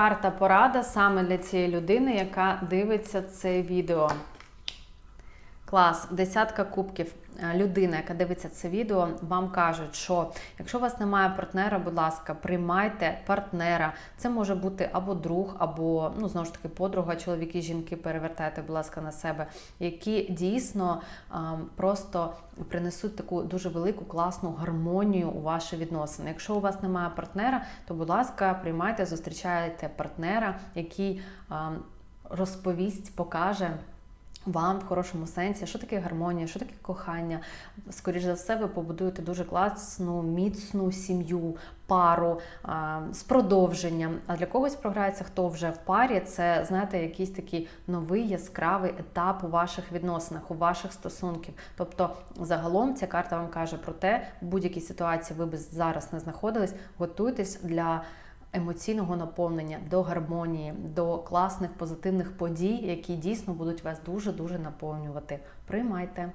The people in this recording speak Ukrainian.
Карта порада саме для цієї людини, яка дивиться це відео. Клас, десятка кубків. Е, Людина, яка дивиться це відео, вам кажуть, що якщо у вас немає партнера, будь ласка, приймайте партнера. Це може бути або друг, або ну знову ж таки подруга, чоловіки, жінки, перевертайте, будь ласка, на себе, які дійсно ем, просто принесуть таку дуже велику класну гармонію у ваші відносини. Якщо у вас немає партнера, то будь ласка, приймайте, зустрічайте партнера, який ем, розповість, покаже. Вам в хорошому сенсі, що таке гармонія, що таке кохання. Скоріше за все, ви побудуєте дуже класну, міцну сім'ю, пару а, з продовженням. А для когось програється, хто вже в парі, це знаєте, якийсь такий новий яскравий етап у ваших відносинах, у ваших стосунків. Тобто, загалом ця карта вам каже про те, в будь-якій ситуації ви б зараз не знаходились, готуйтесь для емоційного наповнення, до гармонії, до класних позитивних подій, які дійсно будуть вас дуже дуже наповнювати. Приймайте.